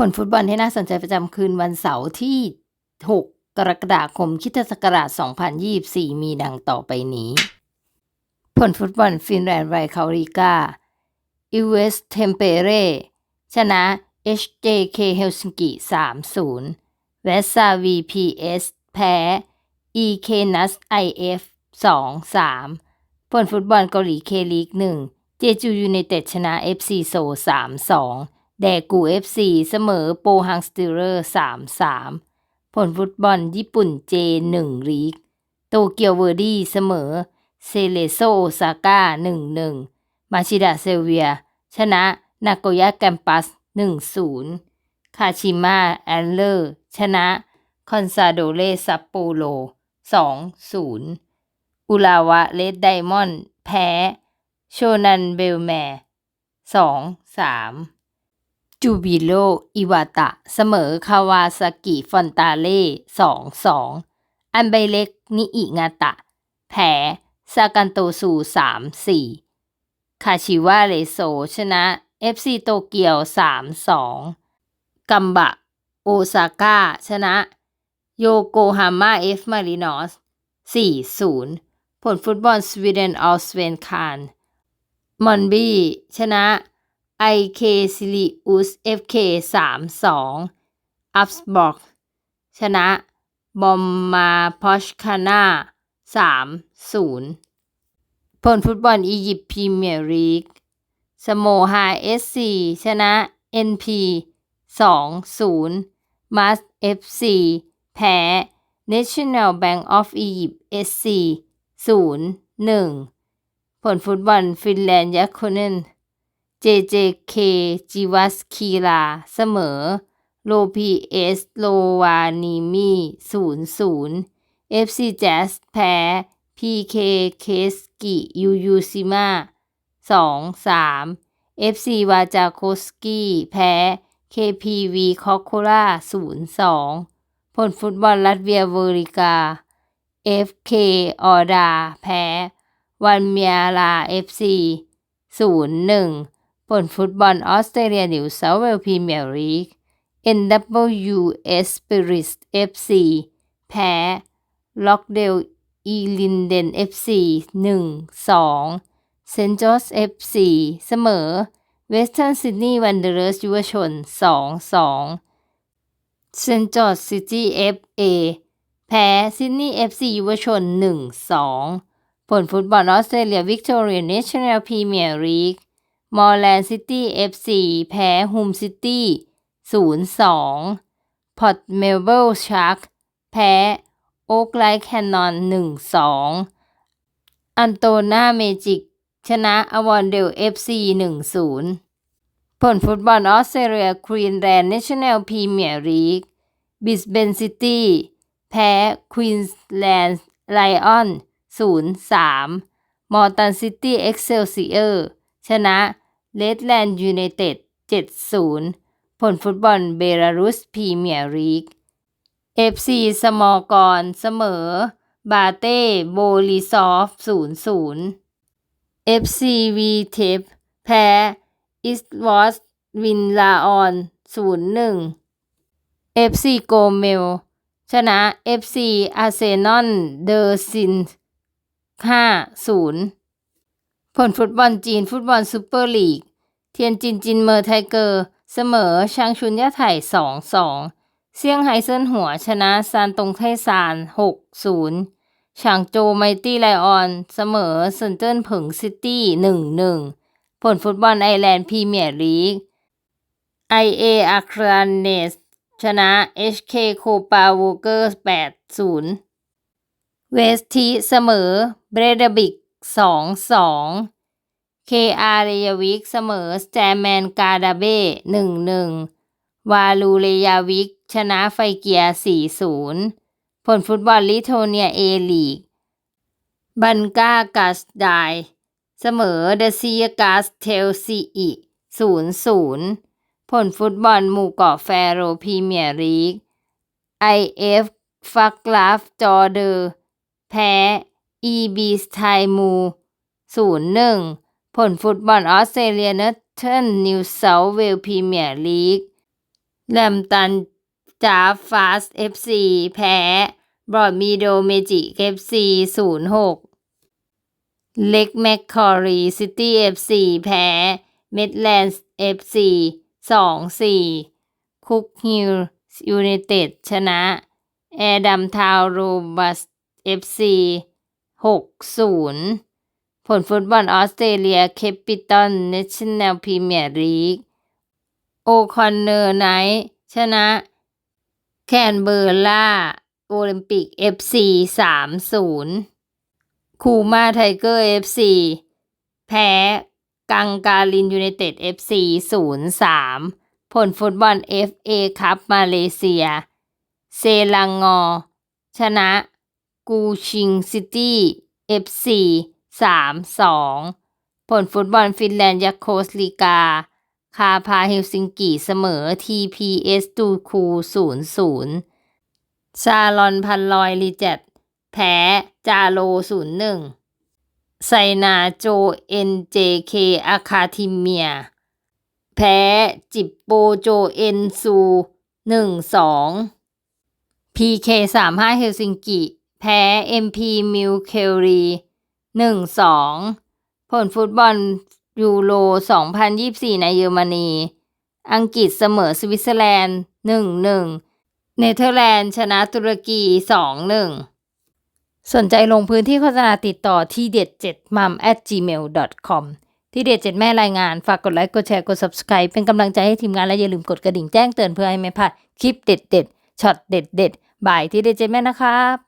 ผลฟุตบอลที่น่าสนใจประจำคืนวันเสาร์ที่ 6 กรกฎาคมคิศักราช 2024 มีดังต่อไปนี้ ผลฟุตบอลฟินแลนด์ไวคาริกาอิเวสเทมเปเรชนะ HJK เฮลซิงกิ 3-0 เวสซา VPS แพ้ EK NUS IF 2-3 ผลฟุตบอลเกาหลีเคลีก1 เจจูยูไนเต็ดชนะ FC โซ 3-2 แดกู FC เสมอโปฮังสติเลอร์ 3-3 ผลฟุตบอลญี่ปุ่น J1 ลีก โตเกียวเวอร์ดี้เสมอ เซเลโซโอซาก้า 1-1 มาชิดะเซลเวีย ชนะ นาโกย่าแกมปัส 1-0 คาชิมะแอนเลอร์ ชนะ คอนซาโดเรซัปโปโล 2-0 อุลาวะเลดไดมอนด์แพ้ โชนันเบลแมร์ 2-3 จูบิโล อิวาตะ เสมอคาวาซากิ ฟอนตาเล่2-2อันไบเล็ก นิอิงาตะ แพ้ซากันโตซู3-4คาชิวะเรโซ ชนะ FC โตเกียว3-2กัมบะ โอซาก้า ชนะ โยโกฮาม่าเอฟมารินอส4-0ผลฟุตบอลสวีเดนออสเวนคานมอนบี้ชนะ IK ซิลิอุส FK 3-2อัฟส์บอกชนะบอมมาพอชคาน่า3-0 ผลฟุตบอลอียิปต์พรีเมียร์ลีกสโมฮาเอสซีชนะ NP 2-0 มัส FC แพ้ National Bank of Egypt SC 0-1 ผลฟุตบอลฟินแลนด์ยัคโคเนน JJK จิวัสคีลา เสมอ โลพีเอสโลวานีมี0-0 FC Jazz แพ้ PK เคสกิยูยูซิมา2-3 FC วาจาโคสกี้แพ้ KPV คอโคล่า0-2ผลฟุตบอลลัตเวียเวอริกา FK ออดา แพ้ วันเมียลา FC 0-1 ผลฟุตบอลออสเตรเลียนิวเซาเวลพรีเมียร์ลีก NWS Spirit FC แพ้ ล็อกเดลอีลินเดน FC 1-2เซนต์จอร์จ FC เสมอเวสเทิร์นซิดนีย์วันเดอร์สยุวชน 2-2เซนต์จอร์จซิตี้ FA แพ้ซิดนีย์ FC ยุวชน 1-2 ผลฟุตบอลออสเตรเลียวิกตอเรียเนชั่นแนลพรีเมียร์ลีก มอร์แลนด์ซิตี้ FC แพ้ฮูมซิตี้0-2พอร์ตเมลเบิลชาร์กแพ้โอ๊กไลท์แคนนอน1-2อันโตนาเมจิก ชนะอวอนเดล FC 1-0ผลฟุตบอลออสเตรเลียควีนแลนด์เนชั่นแนลพรีเมียร์ลีกบิสเบนซิตี้แพ้ควีนส์แลนด์ไลออน0-3มอร์ตันซิตี้เอ็กเซลซิเออร์ชนะ เลดแลนด์ยูไนเต็ด7-0 ผลฟุตบอลเบลารุสพรีเมียร์ลีก FC สมอลกรเสมอ บาเต้โบลิซอฟ 0-0 FC วีเทปแพ้อิสวอสวินลาออน 0-1 FC โกเมล ชนะ FC อาร์เซนอลเดอร์ซิน 5-0 ผลฟุตบอลจีนฟุตบอลซูเปอร์ลีก เทียนจินจินเมอร์ไทเกอร์ เสมอชางชุนยะไถ่2-2เซี่ยงไฮ้เซินหัวชนะซานตงไทซาน6-0ฉางโจไมตี้ไลออน เสมอเซินเจิ้นผึงซิตี้1-1ผลฟุตบอลไอแลนด์พรีเมียร์ลีก IA อาคราเนสชนะ HK โคปาวเกอร์8-0เวสทีเสมอเบรดบิก2-2 KR เคอารยาวิกเสมอสแจแมนกาดาเบ้1-1วาลูเรยาวิก ชนะไฟเกีย4-0ผลฟุตบอลลิโทเนียเอลีก บันกากัสไดเสมอเดซียกาสเทลซีอิ0-0ผลฟุตบอลหมู่เกาะแฟโรพรีเมียร์ลีก IF ฟักลาฟจอเดอร์แพ้ EB สไทมู0-1 ผลฟุตบอลออสเตรเลียเนเทิร์นนิวเซาเวลพรีเมียร์ลีกแลมตันจาฟาสเอฟซีแพ้บรอดมีโดเมจิเอฟซีศูนย์หกเล็กแมคคอรีซิตี้เอฟซีแพ้เมดแลนด์เอฟซีสองสี่คุกฮิลยูไนเต็ดชนะ แอร์ดัมทาวโรบัสเอฟซีหกศูนย์ ผลฟุตบอลออสเตรเลียเคปิตอลเนชั่นแนลพรีเมียร์ลีกโอคอนเนอร์ไนท์ชนะ แคนเบอร์ล่า โอลิมปิก FC 3-0 คูมาไทเกอร์ FC แพ้กังการินยูไนเต็ด FC 0-3 ผลฟุตบอล FA คัพมาเลเซีย เซลังงอ ชนะ กูชิงซิตี้ FC 3-2 ผลฟุตบอลฟินแลนด์ยาโคสลีกา คาพาเฮลซิงกิเสมอ TPS ตูคู0-0 ชาลอนพันลอยลีเจ็ดแพ้จาโล 0-1 ไซนาโจ NJK อาคาทิเมีย แพ้จิปโปโจเอ็นซู1-2 PK 35เฮลซิงกิ แพ้ MP มิลเคลรี 1-2 ผลฟุตบอลยูโร 2024 ในเยอรมนี อังกฤษเสมอสวิตเซอร์แลนด์ 1-1 เนเธอร์แลนด์ชนะตุรกี 2-1 สนใจลงพื้นที่โฆษณาติดต่อที่เด็ด7 mum at gmail com ที่เด็ด7แม่รายงาน ฝากกดไลค์ กดแชร์ กด subscribe เป็นกำลังใจให้ทีมงานและอย่าลืมกดกระดิ่งแจ้งเตือนเพื่อให้ไม่พลาดคลิปเด็ดๆช็อตเด็ดๆบ่ายที่เด็ด7แม่นะครับ